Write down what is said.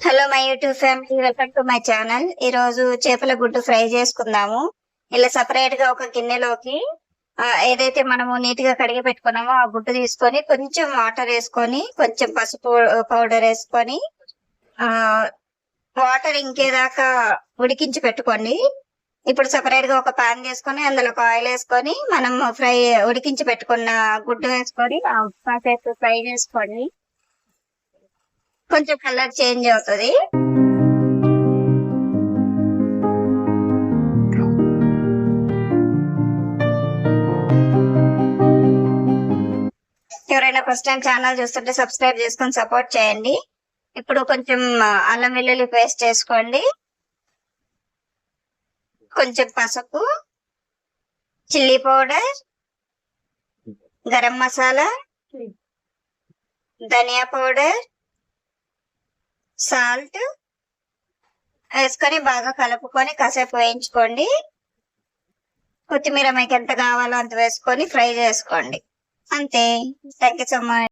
Hello my YouTube family welcome to my channel ఈ రోజు చేపల గుడ్డు ఫ్రై చేసుకుందాము. ఇలా సపరేట్గా ఒక గిన్నెలోకి ఏదైతే మనము నీట్గా కడిగి పెట్టుకున్నామో ఆ గుడ్డు తీసుకొని కొంచెం వాటర్ వేసుకొని కొంచెం పసుపు పౌడర్ వేసుకొని ఆ వాటర్ ఇంకేదాకా ఉడికించి పెట్టుకోండి. ఇప్పుడు సపరేట్గా ఒక పాన్ చేసుకొని అందులో ఒక ఆయిల్ వేసుకొని మనం ఫ్రై ఉడికించి పెట్టుకున్న గుడ్డు వేసుకొని ఆ కాసేపు ఫ్రై చేసుకోండి. కొంచెం కలర్ చేంజ్ అవుతుంది. ఎవరైనా ఫస్ట్ టైం ఛానల్ చూస్తుంటే సబ్స్క్రైబ్ చేసుకొని సపోర్ట్ చేయండి. ఇప్పుడు కొంచెం అల్లం వెల్లుల్లి పేస్ట్ చేసుకోండి. కొంచెం పసుపు chilli powder garam masala dhania powder salt వేసుకొని బాగా కలుపుకొని కాసేపు వేయించుకోండి. కొత్తిమీర మీకు ఎంత కావాలో అంత వేసుకొని ఫ్రై చేసుకోండి. అంతే. Thank you so much